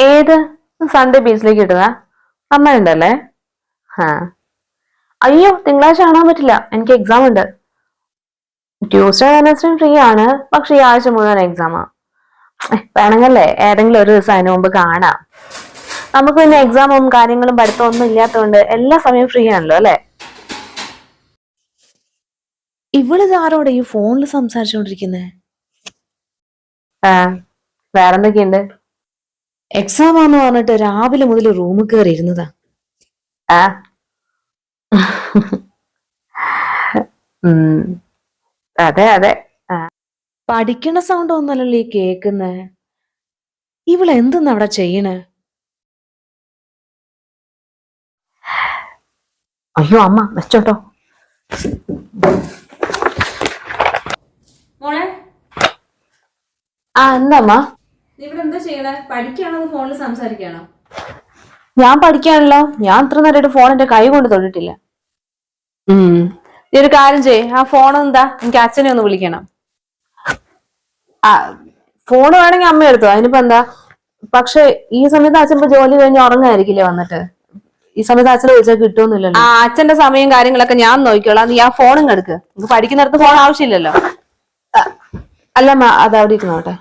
ഏത് സൺഡേ ബീച്ചിലേക്ക് ഇടുക? അമ്മ ഉണ്ടല്ലേ ആ അയ്യോ തിങ്കളാഴ്ച കാണാൻ പറ്റില്ല. എനിക്ക് എക്സാം ഉണ്ട്. ട്യൂസ്ഡേ വെനസ്ഡേ ഫ്രീ ആണ്. പക്ഷെ ഈ ആഴ്ച മുഴുവൻ എക്സാമാ വേണമെങ്കിലേ ഏതെങ്കിലും ഒരു ദിവസം അതിനു മുമ്പ് കാണാം. നമുക്ക് പിന്നെ എക്സാമും കാര്യങ്ങളും പഠിത്തവും ഒന്നും ഇല്ലാത്തതുകൊണ്ട് എല്ലാ സമയവും ഫ്രീ ആണല്ലോ അല്ലേ? ഇവളിത് ആരോടെ ഈ ഫോണിൽ സംസാരിച്ചുകൊണ്ടിരിക്കുന്നേ ആ വേറെന്തൊക്കെയുണ്ട്? എക്സാം ആന്ന് പറഞ്ഞിട്ട് രാവിലെ മുതൽ റൂമിൽ കയറി ഇരുന്നതാ. ആ. അതെ അതെ. പഠിക്കണ സൗണ്ട് ഒന്നല്ലല്ലോ ഈ കേക്കുന്നേ ഇവൾ എന്തെന്ന് അവിടെ ചെയ്യണേ? അയ്യോ അമ്മ വെച്ചോട്ടോ. മോളെ? ആ എന്താമ്മ നീ ഇവിടെ എന്താ ചെയ്യണേ? ഫോണിൽ ഞാൻ പഠിക്കാണല്ലോ ഞാൻ ഇത്ര നേരമായിട്ട് ഫോൺ എന്റെ കൈ കൊണ്ട് തൊട്ടിട്ടില്ല. ഉം. നീ ഒരു കാര്യം ചെയ് ആ ഫോൺ എന്താ? എനിക്ക് അച്ഛനെ ഒന്ന് വിളിക്കണം. ആ ഫോൺ വേണമെങ്കിൽ അമ്മ എടുത്തോ. അതിനിപ്പോ എന്താ? പക്ഷെ ഈ സമയത്ത് അച്ഛൻ ഇപ്പൊ ജോലി കഴിഞ്ഞ് ഉറങ്ങായിരിക്കില്ലേ വന്നിട്ട്? ഈ സമയത്ത് അച്ഛനെ വിളിച്ചാൽ ആ കിട്ടുമെന്നില്ലല്ലോ അച്ഛന്റെ സമയം കാര്യങ്ങളൊക്കെ ഞാൻ നോക്കിക്കോളാം. നീ ആ ഫോണും കെടുക്ക് നമുക്ക് പഠിക്കുന്നിടത്ത് ഫോൺ ആവശ്യമില്ലല്ലോ. അല്ല അതവിടെ അത് അവിടെ ഇരുന്നോട്ടെ.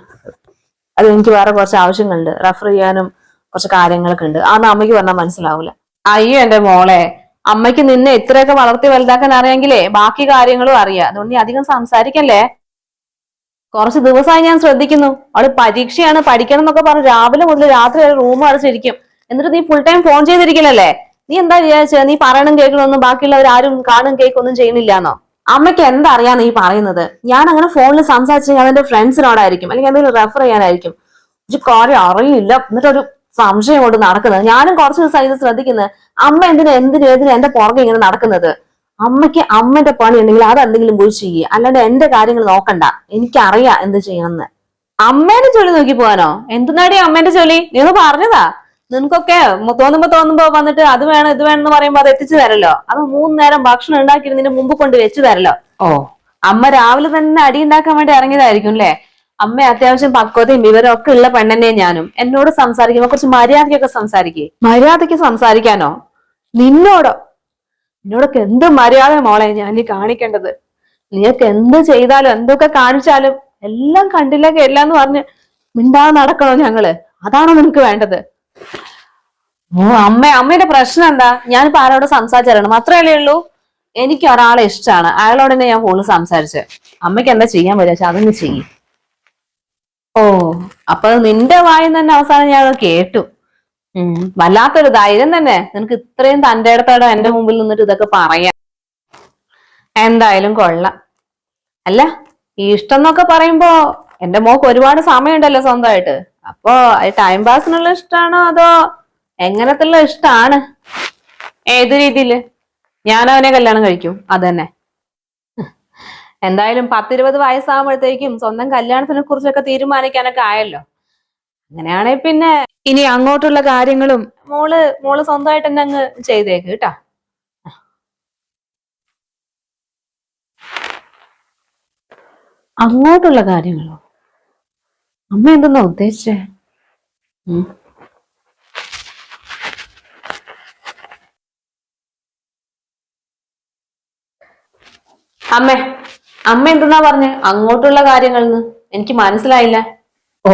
അത് എനിക്ക് വേറെ കുറച്ച് ആവശ്യങ്ങളുണ്ട്. റെഫർ ചെയ്യാനും കുറച്ച് കാര്യങ്ങളൊക്കെ ഉണ്ട്. അതൊന്നും അമ്മയ്ക്ക് പറഞ്ഞാൽ മനസ്സിലാവൂല. അയ്യോ എന്റെ മോളെ. അമ്മയ്ക്ക് നിന്നെ ഇത്രയൊക്കെ വളർത്തി വലുതാക്കാൻ അറിയാമെങ്കിലേ ബാക്കി കാര്യങ്ങളും അറിയാം. അതുകൊണ്ട് നീ അധികം സംസാരിക്കല്ലേ? കുറച്ച് ദിവസമായി ഞാൻ ശ്രദ്ധിക്കുന്നു. അവൾ പരീക്ഷയാണ് പഠിക്കണം എന്നൊക്കെ പറഞ്ഞ് രാവിലെ മുതൽ രാത്രി വരെ റൂം അടച്ചിരിക്കും എന്നിട്ട് നീ ഫുൾ ടൈം ഫോൺ ചെയ്തിരിക്കലല്ലേ? നീ എന്താ വിചാരിച്ചത് നീ പറയണം കേൾക്കണമെന്നും ബാക്കിയുള്ളവർ ആരും കാണും കേൾക്കൊന്നും ചെയ്യുന്നില്ലാന്നോ? അമ്മയ്ക്ക് എന്തറിയാന്ന് ഈ പറയുന്നത്? ഞാൻ അങ്ങനെ ഫോണിൽ സംസാരിച്ചെങ്കിൽ അതെന്റെ ഫ്രണ്ട്സിനോടായിരിക്കും അല്ലെങ്കിൽ എന്തെങ്കിലും റെഫർ ചെയ്യാനായിരിക്കും. ഒരു കാര്യം അറിയില്ല. എന്നിട്ടൊരു സംശയം കൊണ്ട് നടക്കുന്നത്. ഞാനും കുറച്ച് ദിവസമായി ഇത് ശ്രദ്ധിക്കുന്നത്. അമ്മ എന്തിനു എന്തിനും ഏതിനും എന്റെ പുറകെ ഇങ്ങനെ നടക്കുന്നത്? അമ്മയ്ക്ക് അമ്മന്റെ പണി ഉണ്ടെങ്കിൽ അതെന്തെങ്കിലും പോയി ചെയ്യുക അല്ലാണ്ട് എന്റെ കാര്യങ്ങൾ നോക്കണ്ട. എനിക്കറിയാം എന്ത് ചെയ്യണമെന്ന്. അമ്മേന്റെ ജോലി നോക്കി പോവാനോ? എന്തിനാടി അമ്മേന്റെ ജോലി? നീ ഒന്ന് പറഞ്ഞതാ. നിനക്കൊക്കെ തോന്നുമ്പോ തോന്നുമ്പോ വന്നിട്ട് അത് വേണം ഇത് വേണം എന്ന് പറയുമ്പോ അത് എത്തിച്ചു തരല്ലോ. അത് മൂന്ന് നേരം ഭക്ഷണം ഉണ്ടാക്കിയിരുന്നതിന് മുമ്പ് കൊണ്ട് വെച്ചു തരല്ലോ. ഓ. അമ്മ രാവിലെ തന്നെ അടി ഉണ്ടാക്കാൻ വേണ്ടി ഇറങ്ങിയതായിരിക്കും അല്ലേ അമ്മ അത്യാവശ്യം പക്വതയും വിവരവും ഒക്കെ ഉള്ള പെണ്ണെന്നെ ഞാനും. എന്നോട് സംസാരിക്കുമ്പോ കുറച്ച് മര്യാദയ്ക്കൊക്കെ സംസാരിക്കേ. മര്യാദയ്ക്ക് സംസാരിക്കാനോ? നിന്നോടോ? നിന്നോടൊക്കെ എന്ത് മര്യാദ മോളെ ഞാൻ നീ കാണിക്കേണ്ടത്? നീയൊക്കെ എന്ത് ചെയ്താലും എന്തൊക്കെ കാണിച്ചാലും എല്ലാം കണ്ടില്ല എല്ലാം എന്ന് പറഞ്ഞ് മിണ്ടാതെ നടക്കണോ ഞങ്ങൾ? അതാണോ നിനക്ക് വേണ്ടത്? ഓ അമ്മ അമ്മയുടെ പ്രശ്നം എന്താ? ഞാനിപ്പോ ആരോട് സംസാരിച്ചാലാണ് മാത്രമല്ലേ ഉള്ളൂ? എനിക്ക് ഒരാളെ ഇഷ്ടമാണ് അയാളോട് തന്നെ ഞാൻ ഫോണിൽ സംസാരിച്ച്. അമ്മയ്ക്ക് എന്താ ചെയ്യാൻ പറ്റുക? അതൊന്ന് ചെയ്യും. ഓ അപ്പൊ നിന്റെ വായിൽ തന്നെ അവസാനം ഞാൻ കേട്ടു. വല്ലാത്തൊരു ധൈര്യം തന്നെ. നിനക്ക് ഇത്രയും തന്റെ അടുത്തോടെ എന്റെ മുമ്പിൽ നിന്നിട്ട് ഇതൊക്കെ പറയാ എന്തായാലും കൊള്ളാം. അല്ല ഈ ഇഷ്ടം എന്നൊക്കെ പറയുമ്പോ എന്റെ മോക്ക് ഒരുപാട് സമയമുണ്ടല്ലോ സ്വന്തമായിട്ട്. അപ്പോ ടൈം പാസിനുള്ള ഇഷ്ടമാണോ അതോ എങ്ങനത്തുള്ള ഇഷ്ടമാണ് ഏത് രീതിയിൽ? ഞാൻ അവനെ കല്യാണം കഴിക്കും. അതന്നെ എന്തായാലും പത്തിരുപത് വയസ്സാകുമ്പോഴത്തേക്കും സ്വന്തം കല്യാണത്തിനെ കുറിച്ചൊക്കെ തീരുമാനിക്കാനൊക്കെ ആയല്ലോ. അങ്ങനെയാണെങ്കിൽ പിന്നെ ഇനി അങ്ങോട്ടുള്ള കാര്യങ്ങളും മോൾ മോൾ സ്വന്തമായിട്ട് തന്നെ അങ്ങ് ചെയ്തേക്ക് കേട്ടാ. അങ്ങോട്ടുള്ള കാര്യങ്ങളോ? അമ്മ എന്തെന്നാ ഉദ്ദേശിച്ചേ? അമ്മ അമ്മേ എന്തെന്നാ പറഞ്ഞ? അങ്ങോട്ടുള്ള കാര്യങ്ങളെന്ന് എനിക്ക് മനസ്സിലായില്ല. ഓ.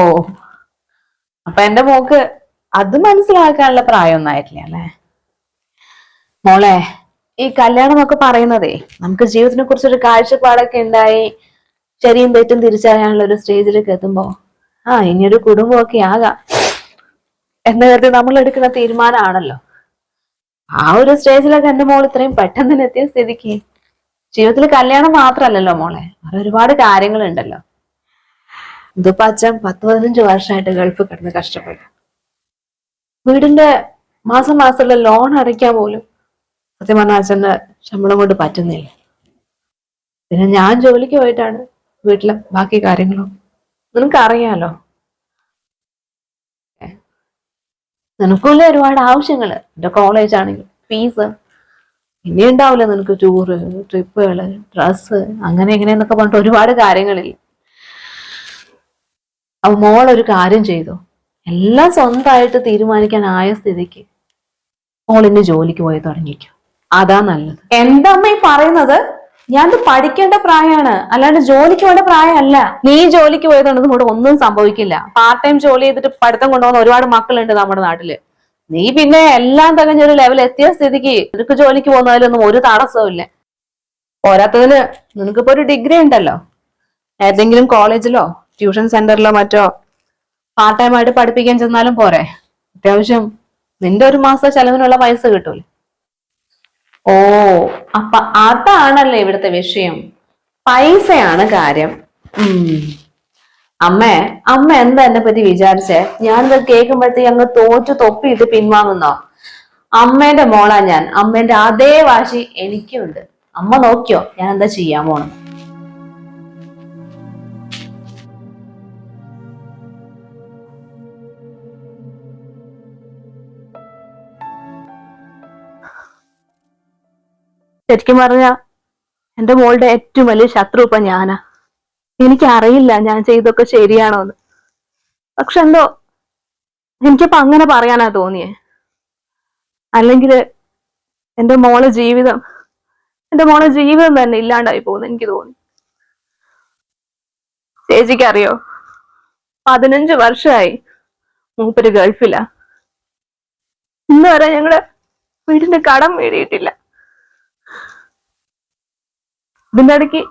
അപ്പൊ എന്റെ മോക്ക് അത് മനസ്സിലാക്കാനുള്ള പ്രായമൊന്നും ആയിട്ടില്ല അല്ലേ? മോളെ ഈ കല്യാണം ഒക്കെ പറയുന്നതേ നമുക്ക് ജീവിതത്തിനെ കുറിച്ചൊരു കാഴ്ചപ്പാടൊക്കെ ഉണ്ടായി ശരിയും തെറ്റും തിരിച്ചറിയാനുള്ള ഒരു സ്റ്റേജിലേക്ക് എത്തുമ്പോ ആ ഇനിയൊരു കുടുംബമൊക്കെ ആകാം. എന്ന് കരുതി നമ്മൾ എടുക്കുന്ന തീരുമാനമാണല്ലോ. ആ ഒരു സ്റ്റേജിലൊക്കെ എന്റെ മോൾ ഇത്രയും പെട്ടെന്ന് തന്നെ എത്തിയ സ്ഥിതിക്ക് ജീവിതത്തിൽ കല്യാണം മാത്രമല്ലല്ലോ മോളെ. അവിടെ ഒരുപാട് കാര്യങ്ങളുണ്ടല്ലോ. ഇതിപ്പോ അച്ഛൻ പത്ത് പതിനഞ്ച് വർഷമായിട്ട് ഗൾഫ് കിടന്ന് കഷ്ടപ്പെട്ടു. വീടിന്റെ മാസം മാസമുള്ള ലോൺ അടയ്ക്കാൻ പോലും സത്യം പറഞ്ഞാൽ അച്ഛന്റെ ശമ്പളം കൊണ്ട് പറ്റുന്നില്ല. പിന്നെ ഞാൻ ജോലിക്ക് പോയിട്ടാണ് വീട്ടിലെ ബാക്കി കാര്യങ്ങളും നിനക്കറിയാലോ. നിനക്കുള്ള ഒരുപാട് ആവശ്യങ്ങൾ എന്റെ കോളേജ് ആണെങ്കിൽ ഫീസ് ഇനി ഉണ്ടാവില്ല നിനക്ക് ടൂറ് ട്രിപ്പുകൾ ഡ്രസ്സ് അങ്ങനെ ഇങ്ങനെയെന്നൊക്കെ പറഞ്ഞിട്ട് ഒരുപാട് കാര്യങ്ങളില്ല അപ്പൊ മോൾ ഒരു കാര്യം ചെയ്തു. എല്ലാം സ്വന്തമായിട്ട് തീരുമാനിക്കാൻ ആയ സ്ഥിതിക്ക് മോളിന്റെ ജോലിക്ക് പോയി തുടങ്ങിക്കും അതാ നല്ലത്. എന്താ അമ്മ ഈ പറയുന്നത്? ഞാൻ പഠിക്കേണ്ട പ്രായമാണ് അല്ലാണ്ട് ജോലിക്ക് വേണ്ട പ്രായമല്ല നീ ജോലിക്ക് പോയതുകൊണ്ട് കൂടെ ഒന്നും സംഭവിക്കില്ല. പാർട്ട് ടൈം ജോലി ചെയ്തിട്ട് പഠിത്തം കൊണ്ടുപോകുന്ന ഒരുപാട് മക്കളുണ്ട് നമ്മുടെ നാട്ടിൽ. നീ പിന്നെ എല്ലാം തികഞ്ഞൊരു ലെവൽ എത്തിയ സ്ഥിതിക്ക് നിനക്ക് ജോലിക്ക് പോകുന്നതിലൊന്നും ഒരു തടസ്സവും ഇല്ല. പോരാത്തതിന് നിനക്കിപ്പോ ഒരു ഡിഗ്രി ഉണ്ടല്ലോ. ഏതെങ്കിലും കോളേജിലോ ട്യൂഷൻ സെന്ററിലോ മറ്റോ പാർട്ട് ടൈം ആയിട്ട് പഠിപ്പിക്കാൻ ചെന്നാലും പോരെ. അത്യാവശ്യം നിന്റെ ഒരു മാസത്തെ ചെലവിനുള്ള പൈസ കിട്ടൂലേ. ഓ അപ്പൊ അതാണല്ലേ ഇവിടുത്തെ വിഷയം. പൈസയാണ് കാര്യം. അമ്മ അമ്മേ എന്താ എന്നെ പറ്റി വിചാരിച്ചേ? ഞാനിത് കേൾക്കുമ്പോഴത്തേക്ക് അങ്ങ് തോറ്റു തൊപ്പിയിട്ട് പിൻവാങ്ങുന്നോ? അമ്മേന്റെ മോളാ ഞാൻ. അമ്മേന്റെ അതേ വാശി എനിക്കുണ്ട്. അമ്മ നോക്കിയോ ഞാൻ എന്താ ചെയ്യാൻ പോണം ശരിക്കും പറഞ്ഞ എന്റെ മോളുടെ ഏറ്റവും വലിയ ശത്രു ഇപ്പൊ ഞാനാ. എനിക്കറിയില്ല ഞാൻ ചെയ്തൊക്കെ ശരിയാണോ എന്ന് പക്ഷെ എന്തോ എനിക്കിപ്പോ അങ്ങനെ പറയാനാ തോന്നിയേ. അല്ലെങ്കിൽ എന്റെ മോളെ ജീവിതം എന്റെ മോളെ ജീവിതം തന്നെ ഇല്ലാണ്ടായി പോകുന്നു എനിക്ക് തോന്നി. ചേച്ചിക്കറിയോ? പതിനഞ്ച് വർഷമായി മൂപ്പര് ഗൾഫിലാ. ഇന്ന് വരെ ഞങ്ങൾ വീടിന്റെ കടം വീടിയിട്ടില്ല. ഇതിന്റെ ഇടയ്ക്ക്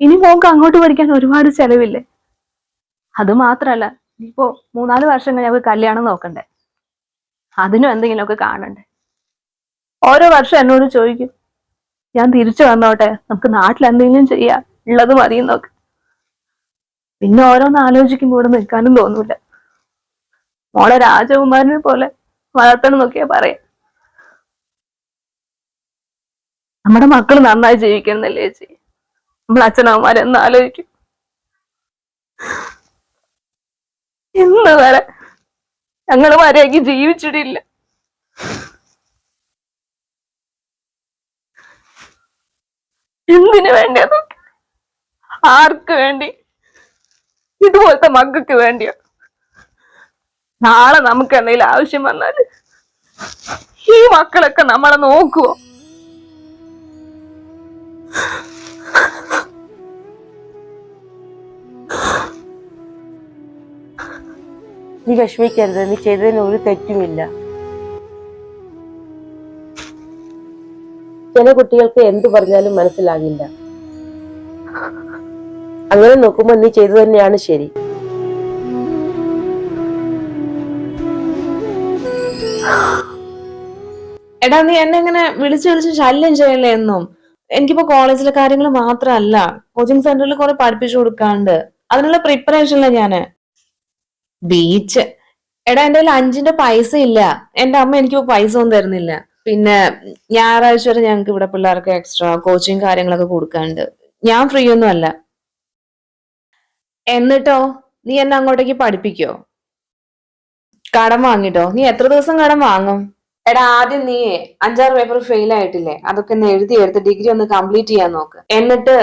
ഇനി മോക്ക് അങ്ങോട്ട് പഠിക്കാൻ ഒരുപാട് ചെലവില്ലേ? അത് മാത്രല്ല ഇനിയിപ്പോ മൂന്നാൽ വർഷം കഴിഞ്ഞ് കല്യാണം നോക്കണ്ടേ? അതിനും എന്തെങ്കിലുമൊക്കെ കാണണ്ടേ? ഓരോ വർഷം എന്നോട് ചോദിക്കും ഞാൻ തിരിച്ചു വന്നോട്ടെ? നമുക്ക് നാട്ടിൽ എന്തെങ്കിലും ചെയ്യാം. ഉള്ളത് മതിയെന്നൊക്കെ പിന്നെ ഓരോന്ന് ആലോചിക്കുമ്പോൾ ഇവിടെ നിൽക്കാനും തോന്നൂല. മോളെ രാജകുമാരനെ പോലെ വളർത്തണം എന്നൊക്കെയാ പറയാം. നമ്മുടെ മക്കൾ നന്നായി ജീവിക്കണമെന്നല്ലേ ചേച്ചി? നമ്മൾ അച്ഛനമ്മമാരെന്ന് ആലോചിക്കും. ഇന്ന് വരെ ഞങ്ങൾ മര്യാദയ്ക്ക് ജീവിച്ചിട്ടില്ല. എന്തിനു വേണ്ടി അതൊക്കെ ആർക്ക് വേണ്ടി? ഇതുപോലത്തെ മക്കൾക്ക് വേണ്ടിയോ? നാളെ നമുക്ക് എന്തെങ്കിലും ആവശ്യം വന്നാൽ ഈ മക്കളൊക്കെ നമ്മളെ നോക്കുവോ? നീ വിഷമിക്കരുത്. നീ ചെയ്തതിന് ഒരു തെറ്റുമില്ല. ചില കുട്ടികൾക്ക് എന്തു പറഞ്ഞാലും മനസ്സിലാകില്ല. അങ്ങനെ നോക്കുമ്പോൾ നീ ചെയ്തു തന്നെയാണ് ശരി. എടാ നീ എന്നെ ഇങ്ങനെ വിളിച്ച് വിളിച്ച് ശല്യം ചെയ്യല്ലേ എന്നും? എനിക്കിപ്പോ കോളേജിലെ കാര്യങ്ങൾ മാത്രമല്ല കോച്ചിങ് സെന്ററിൽ കുറെ പഠിപ്പിച്ചു കൊടുക്കാണ്ട്. അതിനുള്ള പ്രിപ്പറേഷനില്ല ഞാൻ. ബീച്ച് എടാ എന്റെ കയ്യിൽ അഞ്ചിന്റെ പൈസ ഇല്ല. എന്റെ അമ്മ എനിക്ക് പൈസ ഒന്നും തരുന്നില്ല. പിന്നെ ഞായറാഴ്ച വരെ ഞങ്ങൾക്ക് ഇവിടെ പിള്ളേർക്ക് എക്സ്ട്രാ കോച്ചിങ് കാര്യങ്ങളൊക്കെ കൊടുക്കാണ്ട്. ഞാൻ ഫ്രീ ഒന്നും അല്ല. എന്നിട്ടോ നീ എന്നെ അങ്ങോട്ടേക്ക് പഠിപ്പിക്കോ? കടം വാങ്ങിട്ടോ? നീ എത്ര ദിവസം കടം വാങ്ങും? എടാ ആദ്യം നീ അഞ്ചാറ് പേപ്പർ ഫെയിൽ ആയിട്ടില്ലേ? അതൊക്കെ ഒന്ന് എഴുതി എടുത്ത് ഡിഗ്രി ഒന്ന് കംപ്ലീറ്റ് ചെയ്യാൻ നോക്ക്. എന്നിട്ട്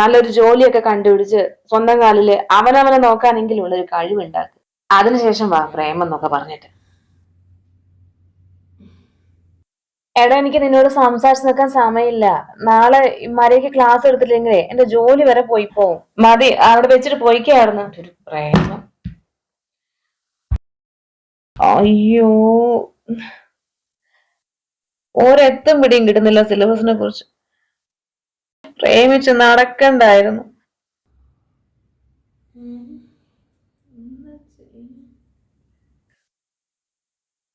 നല്ലൊരു ജോലിയൊക്കെ കണ്ടുപിടിച്ച് സ്വന്തം കാലിൽ അവനവനെ നോക്കാനെങ്കിലും ഉള്ള ഒരു കഴിവുണ്ടാക്ക്. അതിനുശേഷം വാ പ്രേമം എന്നൊക്കെ പറഞ്ഞിട്ട്. എടാ എനിക്ക് നിന്നോട് സംസാരിച്ച് നിൽക്കാൻ സമയമില്ല. നാളെ മരയ്ക്ക് ക്ലാസ് എടുത്തില്ലെങ്കിലേ എന്റെ ജോലി വരെ പോയി പോവും. മതി അവിടെ വെച്ചിട്ട് പോയിക്കായിരുന്നു. ഒരു പ്രേമം. അയ്യോ. ഒരെത്തും പിടിയും കിട്ടുന്നില്ല സിലബസിനെ കുറിച്ച്. പ്രേമിച്ച് നടക്കണ്ടായിരുന്നു.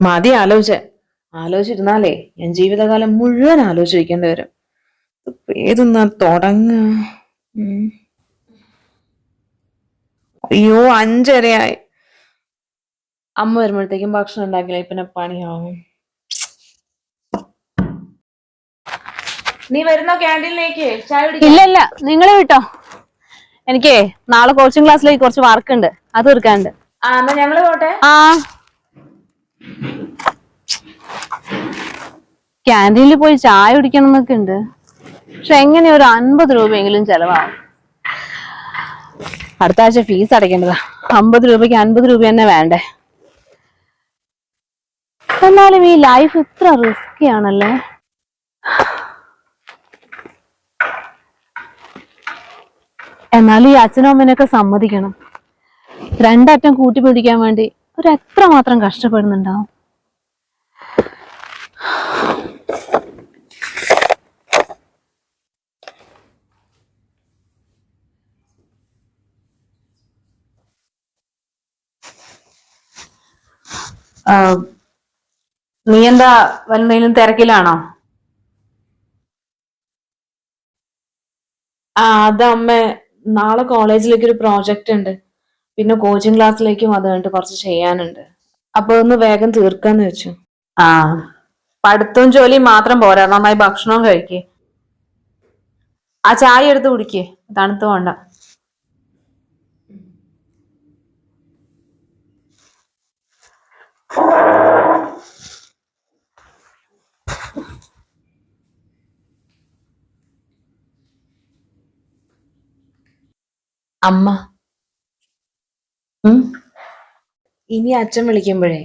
മതി ആലോചിച്ച. ആലോചിച്ചിരുന്നാലേ ഞാൻ ജീവിതകാലം മുഴുവൻ ആലോചിക്കേണ്ടി വരും. ഏതൊന്നാ തുടങ്ങ. അയ്യോ അഞ്ചരയായി. അമ്മ വരുമ്പോഴത്തേക്കും ഭക്ഷണം ഉണ്ടാക്കില്ല? പിന്നെ പണിയാവും. നീ വരുന്നോ ക്യാന്റീനിലേക്ക്? ചായ ഇല്ല ഇല്ല. നിങ്ങൾ വിട്ടോ? എനിക്ക് നാളെ കോച്ചിങ് ക്ലാസ്സിലേക്ക് കുറച്ച് വർക്ക് ഉണ്ട് അത് തീർക്കാനുണ്ട്. ആ എന്നാ ഞങ്ങൾ പോട്ടെ. ആ. ക്യാന്റീനിൽ പോയി ചായ കുടിക്കണം എന്നൊക്കെ ഉണ്ട്. പക്ഷെ എങ്ങനെ ഒരു അൻപത് രൂപയെങ്കിലും ചെലവാകും. അടുത്ത ആഴ്ച ഫീസ് അടയ്ക്കേണ്ടതാ. അമ്പത് രൂപയ്ക്ക് അൻപത് രൂപ തന്നെ വേണ്ടേ? എന്നാലും ഈ ലൈഫ് ഇത്ര റിസ്കി ആണല്ലേ? എന്നാലും ഈ അച്ഛനും അമ്മനൊക്കെ സമ്മതിക്കണം. രണ്ടറ്റം കൂട്ടിപ്പിടിക്കാൻ വേണ്ടി ഒരു എത്ര മാത്രം കഷ്ടപ്പെടുന്നുണ്ടാവും. ആ, നീ എന്താ എന്തെങ്കിലും തിരക്കിലാണോ? ആ അത് അമ്മ നാളെ കോളേജിലേക്ക് ഒരു പ്രോജക്റ്റ് ഉണ്ട്. പിന്നെ കോച്ചിങ് ക്ലാസ്സിലേക്കും അത് കണ്ട് കുറച്ച് ചെയ്യാനുണ്ട്. അപ്പൊ ഒന്ന് വേഗം തീർക്കാന്ന് വെച്ചു. ആ പഠിത്തവും ജോലിയും മാത്രം പോരാ. നന്നായി ഭക്ഷണവും കഴിക്കേ. ആ ചായ എടുത്ത് കുടിക്കേ. തണുത്ത് വേണ്ട അമ്മ. ഇനി അച്ഛൻ വിളിക്കുമ്പോഴേ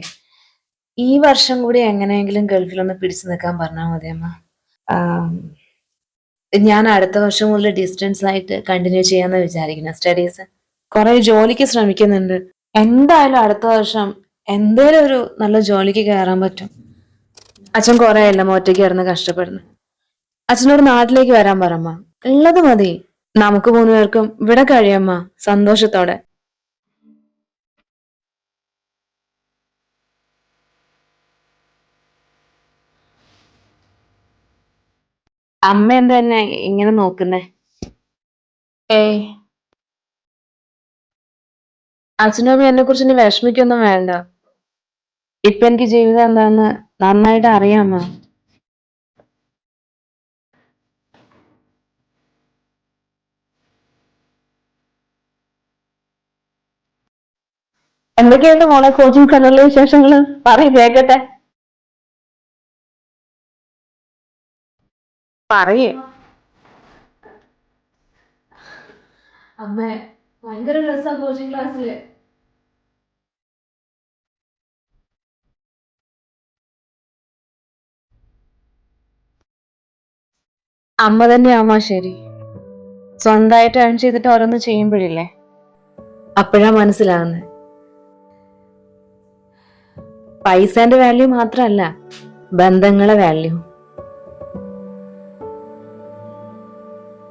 ഈ വർഷം കൂടി എങ്ങനെയെങ്കിലും ഗൾഫിലൊന്ന് പിടിച്ചു നിൽക്കാൻ പറഞ്ഞാൽ മതി അമ്മ. ഞാൻ അടുത്ത വർഷം മുതൽ ഡിസ്റ്റൻസ് ആയിട്ട് കണ്ടിന്യൂ ചെയ്യാന്ന് വിചാരിക്കുന്നത് സ്റ്റഡീസ് കുറെ ജോലിക്ക് ശ്രമിക്കുന്നുണ്ട്. എന്തായാലും അടുത്ത വർഷം എന്തേലും ഒരു നല്ല ജോലിക്ക് കയറാൻ പറ്റും. അച്ഛൻ കുറെ എല്ലാം ഒറ്റയ്ക്ക് കിടന്ന് കഷ്ടപ്പെടുന്നു. അച്ഛനോട് നാട്ടിലേക്ക് വരാൻ പറമ്മ ഉള്ളത് മതി. നമുക്ക് മൂന്ന് പേർക്കും ഇവിടെ കഴിയമ്മ സന്തോഷത്തോടെ. അമ്മ എന്താ തന്നെ ഇങ്ങനെ നോക്കുന്നേ? ഏ. അച്ഛനും എന്നെ കുറിച്ച് ഇനി വിഷമിക്കൊന്നും വേണ്ട. ഇപ്പൊ എനിക്ക് ജീവിതം എന്താന്ന് നന്നായിട്ട് അറിയാമോ എന്തൊക്കെയുണ്ട് മോളെ കോച്ചിങ് സെന്ററിലെ വിശേഷങ്ങൾ പറയും കേക്കട്ടെ. പറയേ. അമ്മ ഭയങ്കര രസാ കോച്ചിങ് ക്ലാസ്സിൽ. അമ്മ തന്നെയാമ്മ ശരി. സ്വന്തമായിട്ട് ഏൺ ചെയ്തിട്ട് ഓരോന്ന് ചെയ്യുമ്പോഴില്ലേ? അപ്പോഴാ മനസ്സിലാകുന്നത് പൈസേന്റെ വാല്യൂ മാത്രമല്ല ബന്ധങ്ങളെ വാല്യൂ